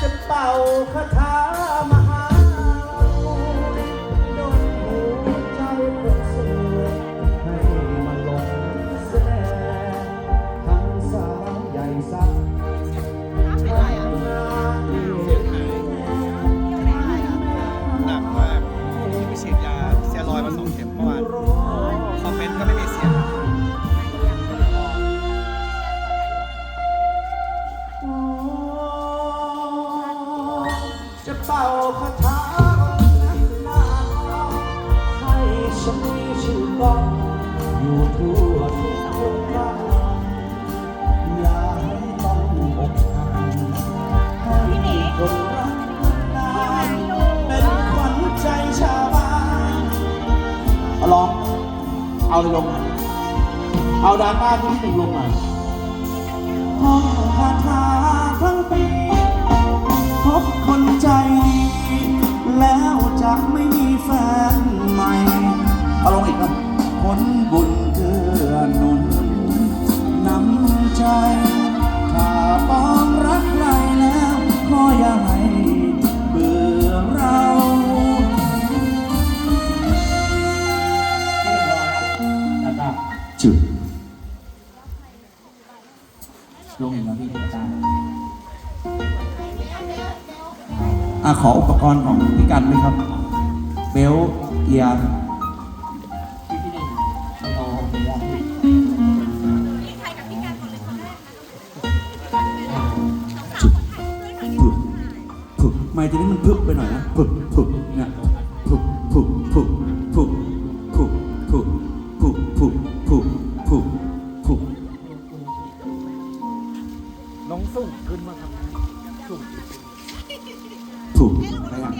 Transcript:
จะเป่าคาถา เป่าคาถานั้นนาให้ฉันมีชื่อก้องอยู่ทั่วทุกคนบ้านอย่าให้ต้องอกหักให้คนรักนานเป็นขวัญใจชาวบ้านเอาลองเอาเลยลงเอาดานหน้าที่หนึ่งลงมาห้องคาถาทั้งปี บุญเกื้อหนุนน้ำใจ ถ้าปองรักใครแล้วก็อย่าให้เบื่อเราจุดลงอีกแล้วพี่อาจารย์อะขออุปกรณ์ของพี่กันไหมครับ เบลต์เกียร์ ไม่ทีนี้มันพึบไปหน่อยนะพึบพึบเนี่ยพึบพึบพึบพึบพึบพึบพึบพึบพึบพึบพึบน้องสุ่งขึ้นมาครับสุ่งพึบอะไรอะ